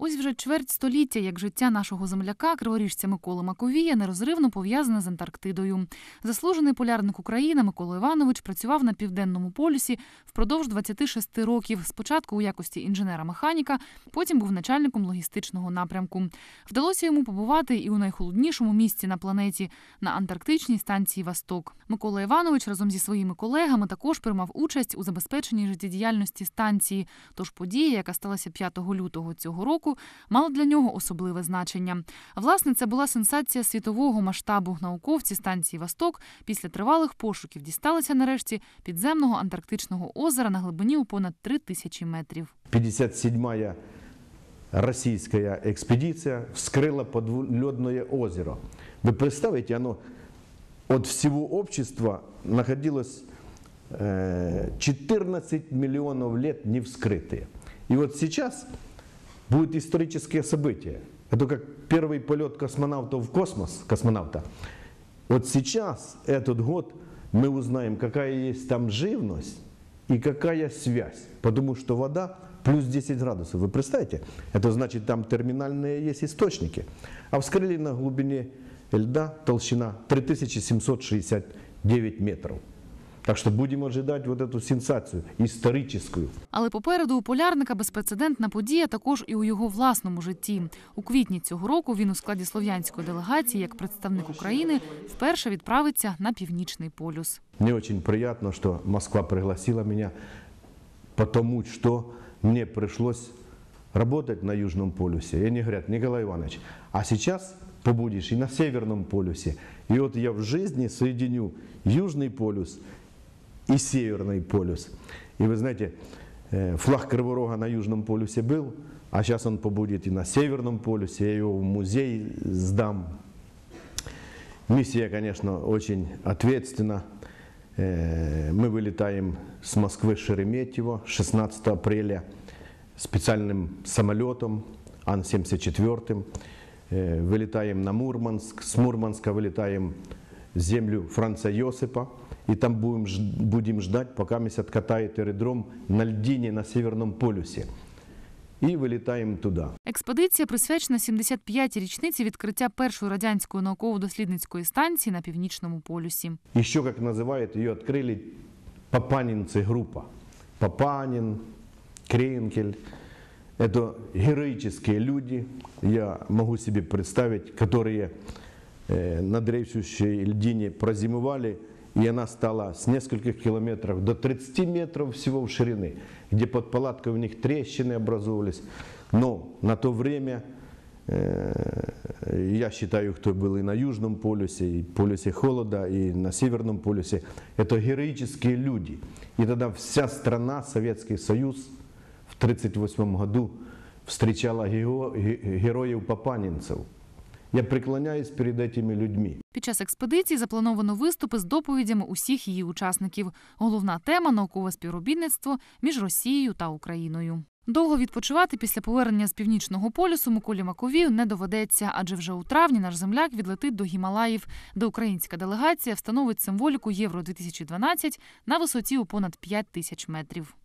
Ось вже чверть століття, як життя нашого земляка, криворіжця Миколи Маковія, нерозривно пов'язане з Антарктидою. Заслужений полярник України Микола Іванович працював на південному полюсі впродовж 26 років. Спочатку у якості інженера-механіка, потім був начальником логістичного напрямку. Вдалося йому побувати і у найхолоднішому місці на планеті на антарктичній станції Восток. Микола Іванович разом зі своїми колегами також приймав участь у забезпеченні життєдіяльності станції. Тож подія, яка сталася 5 лютого цього року, мала для нього особливе значення. Власне, це була сенсація світового масштабу. Науковці станції Восток після тривалих пошуків дісталися нарешті підземного антарктичного озера на глибині у понад три тисячі метрів. 57-я российская экспедиция вскрыла подледное озеро. Вы представите, оно от всего общества находилось э, 14 миллионов лет не вскрытые. И вот сейчас будет историческое событие. Это как первый полет космонавтов в космос, космонавта. Вот сейчас, этот год, мы узнаем, какая есть там живность и какая связь. Потому что вода плюс 10 градусов. Вы представляете? Это значит, там терминальные есть источники. А вскрыли на глубине льда толщина 3769 метров. Так что будем ожидать вот эту сенсацию историческую. Але попереду у полярника безпрецедентна подія також і у його власному житті. У квітні цього року він у складі слов'янської делегації, як представник України, вперше відправиться на північний полюс. Мне очень приятно, что Москва пригласила меня, потому что мне пришлось работать на Южном полюсе. И они говорят, Николай Иванович, а сейчас побудешь и на Северном полюсе. И вот я в жизни соединю Южный полюс и Северный полюс. И вы знаете, э, флаг Криворога на Южном полюсе был, а сейчас он побудет и на Северном полюсе. Я его в музей сдам. Миссия, конечно, очень ответственна. Э, Мы вылетаем с Москвы Шереметьево 16 апреля специальным самолетом Ан-74. Э, Вылетаем на Мурманск. С Мурманска вылетаем землю Франца Йосипа. И там будем, ж- будем ждать, пока мы откатает аэродром на льдине на Северном полюсе. И вылетаем туда. Експедиція присвячена 75-й річниці відкриття першої радянської науково-дослідницької станції на північному полюсі. Еще, как называют, ее открыли Папанинцы группа. Папанин, Кренкель. Это героические люди, я могу себе представить, которые э, на дрейфующей льдине прозимовали, и она стала с нескольких километров до 30 метров всего в ширины, где под палаткой у них трещины образовывались. Но на то время Э, Я считаю, кто был и на Южном полюсе, и полюсе холода, и на Северном полюсе, это героические люди. И тогда вся страна, Советский Союз в 1938 году встречала гео- ге- героев-папанинцев. я преклоняюсь перед этими людьми. Під час експедиції заплановано виступи з доповідями усіх її учасників. Головна тема наукове співробітництво між Росією та Україною. Довго відпочивати після повернення з північного полюсу Миколі Маковію не доведеться, адже вже у травні наш земляк відлетить до Гімалаїв, де українська делегація встановить символіку Євро 2012 на висоті у понад 5 тисяч метрів.